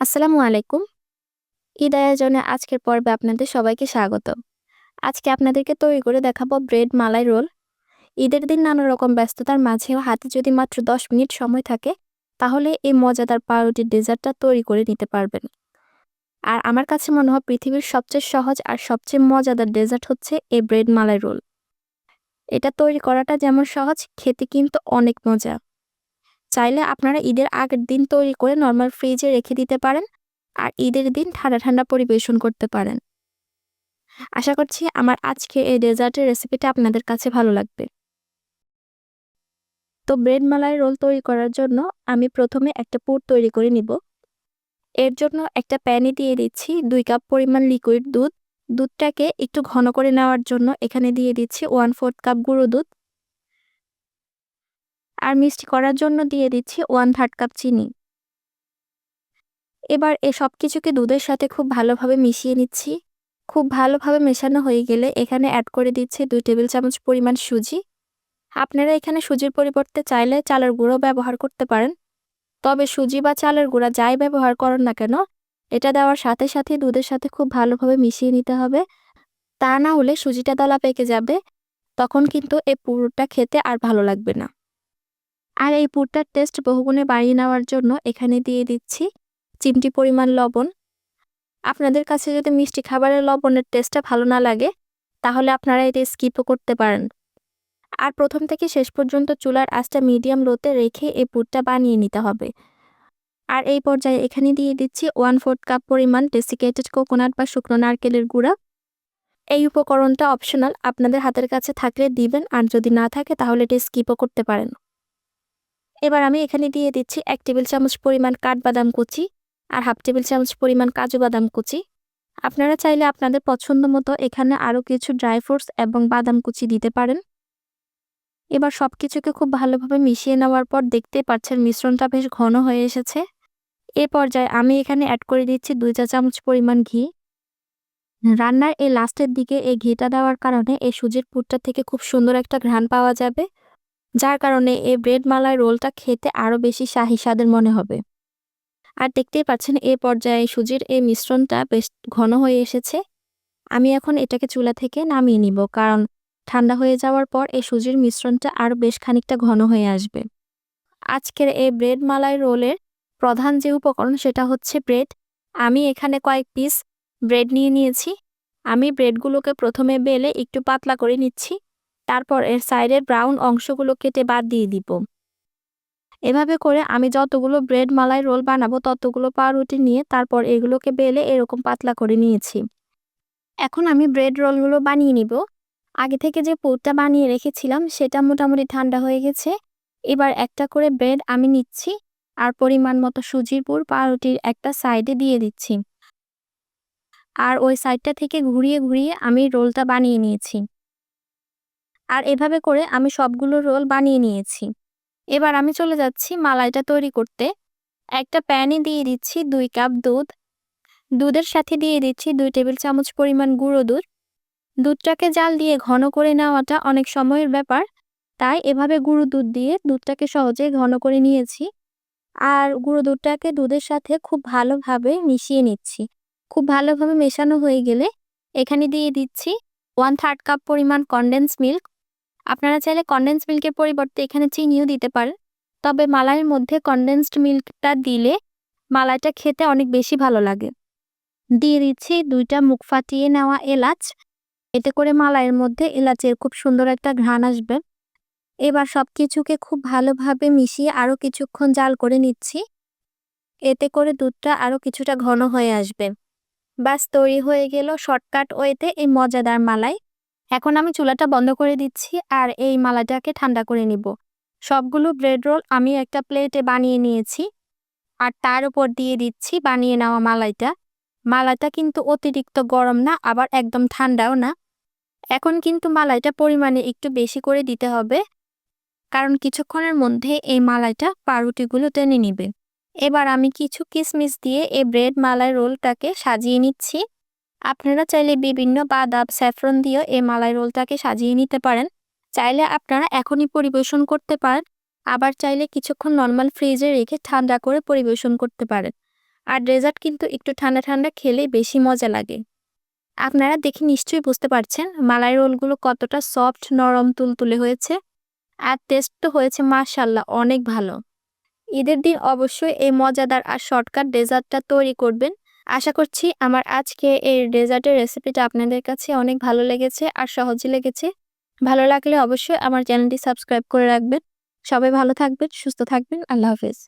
আসসালামু আলাইকুম। ঈদ আয়োজনে আজকের পর্বে আপনাদের সবাইকে স্বাগত। আজকে আপনাদেরকে তৈরি করে দেখাবো ব্রেড মালাই রোল। ঈদের দিন নানা রকম ব্যস্ততার মাঝেও হাতে যদি মাত্র ১০ মিনিট সময় থাকে, তাহলে এই মজাদার পাউরুটির ডেজার্টটা তৈরি করে নিতে পারবেন। আর আমার কাছে মনে হয় পৃথিবীর সবচেয়ে সহজ আর সবচেয়ে মজাদার ডেজার্ট হচ্ছে এই ব্রেড মালাই রোল। এটা তৈরি করাটা যেমন সহজ, খেতে কিন্তু অনেক মজা। চাইলে আপনারা ঈদের আগের দিন তৈরি করে নর্মাল ফ্রিজে রেখে দিতে পারেন আর ঈদের দিন ঠান্ডা ঠান্ডা পরিবেশন করতে পারেন। আশা করছি আমার আজকে এই ডেজার্টের রেসিপিটা আপনাদের কাছে ভালো লাগবে। তো ব্রেড মালাই রোল তৈরি করার জন্য আমি প্রথমে একটা পুর তৈরি করে নিব। এর জন্য একটা প্যানে দিয়ে দিচ্ছি দুই কাপ পরিমাণ লিকুইড দুধ। দুধটাকে একটু ঘন করে নেওয়ার জন্য এখানে দিয়ে দিচ্ছি ওয়ান ফোর্থ কাপ গুঁড়ো দুধ। আর মিষ্টি করার জন্য দিয়ে দিচ্ছি ওয়ান থার্ড কাপ চিনি। এবার এ সব কিছুকে দুধের সাথে খুব ভালোভাবে মিশিয়ে নিচ্ছি। খুব ভালোভাবে মেশানো হয়ে গেলে এখানে অ্যাড করে দিচ্ছি দুই টেবিল চামচ পরিমাণ সুজি। আপনারা এখানে সুজির পরিবর্তে চাইলে চালের গুঁড়ো ব্যবহার করতে পারেন। তবে সুজি বা চালের গুঁড়া যাই ব্যবহার করেন না কেন, এটা দেওয়ার সাথে সাথে দুধের সাথে খুব ভালোভাবে মিশিয়ে নিতে হবে। তা না হলে সুজিটা দলা পেকে যাবে, তখন কিন্তু এ পুরোটা খেতে আর ভালো লাগবে না। আর এই পুরটার টেস্ট বহুগুণে বাড়িয়ে নেওয়ার জন্য এখানে দিয়ে দিচ্ছি চিমটি পরিমাণ লবণ। আপনাদের কাছে যদি মিষ্টি খাবারের লবণের টেস্টটা ভালো না লাগে, তাহলে আপনারা এটা স্কিপও করতে পারেন। আর প্রথম থেকে শেষ পর্যন্ত চুলার আঁচটা মিডিয়াম লোতে রেখে এই পুরটা বানিয়ে নিতে হবে। আর এই পর্যায়ে এখানে দিয়ে দিচ্ছি ওয়ান ফোর্থ কাপ পরিমাণ ডেসিকেটেড কোকোনাট বা শুকনো নারকেলের গুঁড়া। এই উপকরণটা অপশনাল আপনাদের হাতের কাছে থাকলে দিবেন, আর যদি না থাকে তাহলে এটা স্কিপও করতে পারেন। এবার আমি এখানে দিয়ে দিচ্ছি এক টেবিল চামচ পরিমাণ কাঠবাদাম কুচি আর হাফ টেবিল চামচ পরিমাণ কাজু বাদাম কুচি। আপনারা চাইলে আপনাদের পছন্দ মতো এখানে আরও কিছু ড্রাই ফ্রুটস এবং বাদাম কুচি দিতে পারেন। এবার সব কিছুকে খুব ভালোভাবে মিশিয়ে নেওয়ার পর দেখতে পাচ্ছেন মিশ্রণটা বেশ ঘন হয়ে এসেছে। এ পর্যায়ে আমি এখানে অ্যাড করে দিচ্ছি দুই চা চামচ পরিমাণ ঘি। রান্নার এই লাস্টের দিকে এই ঘিটা দেওয়ার কারণে এই সুজির পুরটা থেকে খুব সুন্দর একটা ঘ্রাণ পাওয়া যাবে। যার কারণে এই ব্রেড মালাই রোলটা খেতে আরও বেশি শাহি স্বাদের মনে হবে। আর দেখতেই পাচ্ছেন, এ পর্যায়ে সুজির এই মিশ্রণটা বেশ ঘন হয়ে এসেছে। আমি এখন এটাকে চুলা থেকে নামিয়ে নিব, কারণ ঠান্ডা হয়ে যাওয়ার পর এই সুজির মিশ্রণটা আরও বেশ খানিকটা ঘন হয়ে আসবে। আজকের এই ব্রেড মালাই রোলের প্রধান যে উপকরণ সেটা হচ্ছে ব্রেড। আমি এখানে কয়েক পিস ব্রেড নিয়ে নিয়েছি। আমি ব্রেডগুলোকে প্রথমে বেলে একটু পাতলা করে নিচ্ছি। তারপর এর সাইডের ব্রাউন অংশগুলো কেটে বাদ দিয়ে দিব। এভাবে করে আমি যতগুলো ব্রেড মালাই রোল বানাবো ততগুলো পাউরুটি নিয়ে তারপর এগুলোকে বেলে এরকম পাতলা করে নিয়েছি। এখন আমি ব্রেড রোলগুলো বানিয়ে নিব। আগে থেকে যে পুরটা বানিয়ে রেখেছিলাম সেটা মোটামুটি ঠান্ডা হয়ে গেছে। এবার একটা করে ব্রেড আমি নিচ্ছি আর পরিমাণ মতো সুজির পুর পাউরুটির একটা সাইডে দিয়ে দিচ্ছি। আর ওই সাইডটা থেকে ঘুরিয়ে ঘুরিয়ে আমি রোলটা বানিয়ে নিয়েছি। আর এভাবে করে আমি সবগুলো রোল বানিয়ে নিয়েছি। এবার আমি চলে যাচ্ছি মালাইটা তৈরি করতে। একটা প্যানে দিয়ে দিচ্ছি দুই কাপ দুধ। দুধের সাথে দিয়ে দিচ্ছি দুই টেবিল চামচ পরিমাণ গুঁড়ো দুধ। দুধটাকে জাল দিয়ে ঘন করে নেওয়াটা অনেক সময়ের ব্যাপার। তাই এভাবে গুঁড়ো দুধ দিয়ে দুধটাকে সহজে ঘন করে নিয়েছি। আর গুঁড়ো দুধটাকে দুধের সাথে খুব ভালোভাবে মিশিয়ে নিচ্ছি। খুব ভালোভাবে মেশানো হয়ে গেলে এখানে দিয়ে দিচ্ছি ওয়ান থার্ড কাপ পরিমাণ কনডেন্স মিল্ক আপনারা চাইলে কনডেন্স মিল্কের পরিবর্তে এখানে চিনিও দিতে পারেন। তবে মালাইয়ের মধ্যে কনডেন্সড মিল্কটা দিলে মালাইটা খেতে অনেক বেশি ভালো লাগে। দিয়ে দিচ্ছি দুইটা মুখ ফাটিয়ে নেওয়া এলাচ। এতে করে মালাইয়ের মধ্যে এলাচের খুব সুন্দর একটা ঘ্রাণ আসবে। এবার সব কিছুকে খুব ভালোভাবে মিশিয়ে আরও কিছুক্ষণ জাল করে নিচ্ছি। এতে করে দুধটা আরও কিছুটা ঘন হয়ে আসবে। বাস তৈরি হয়ে গেল শর্টকাট ওয়েতে এই মজাদার মালাই। এখন আমি চুলাটা বন্ধ করে দিচ্ছি আর এই মালাটাকে ঠান্ডা করে নিব। সবগুলো ব্রেড রোল আমি একটা প্লেটে বানিয়ে নিয়েছি আর তার উপর দিয়ে দিচ্ছি বানিয়ে নেওয়া মালাইটা। মালাইটা কিন্তু অতিরিক্ত গরম না, আবার একদম ঠান্ডাও না। এখন কিন্তু মালাইটা পরিমাণে একটু বেশি করে দিতে হবে, কারণ কিছুক্ষণের মধ্যে এই মালাইটা পাউরুটিগুলো টেনে নিবে। এবার আমি কিছু কিসমিস দিয়ে এই ব্রেড মালাই রোলটাকে সাজিয়ে নিচ্ছি। আপনারা চাইলে বিভিন্ন বাদাম, স্যাফরন দিয়েও এই মালাই রোলটাকে সাজিয়ে নিতে পারেন। চাইলে আপনারা এখনই পরিবেশন করতে পারেন। আবার চাইলে কিছুক্ষণ নর্মাল ফ্রিজে রেখে ঠান্ডা করে পরিবেশন করতে পারেন। আর ডেজার্ট কিন্তু একটু ঠান্ডা ঠান্ডা খেলে বেশি মজা লাগে। আপনারা দেখে নিশ্চয়ই বুঝতে পারছেন মালাই রোলগুলো কতটা সফট নরম, তুলতুলে হয়েছে। আর টেস্ট তো হয়েছে মাশাল্লাহ অনেক ভালো। ঈদের দিন অবশ্যই এই মজাদার আর শর্টকাট ডেজার্টটা তৈরি করবেন। আশা করছি আমার আজকে এই ডেজার্টের রেসিপিটা আপনাদের কাছে অনেক ভালো লেগেছে আর সহজে লেগেছে। ভালো লাগলে অবশ্যই আমার চ্যানেলটি সাবস্ক্রাইব করে রাখবেন। সবাই ভালো থাকবেন, সুস্থ থাকবেন। আল্লাহ হাফেজ।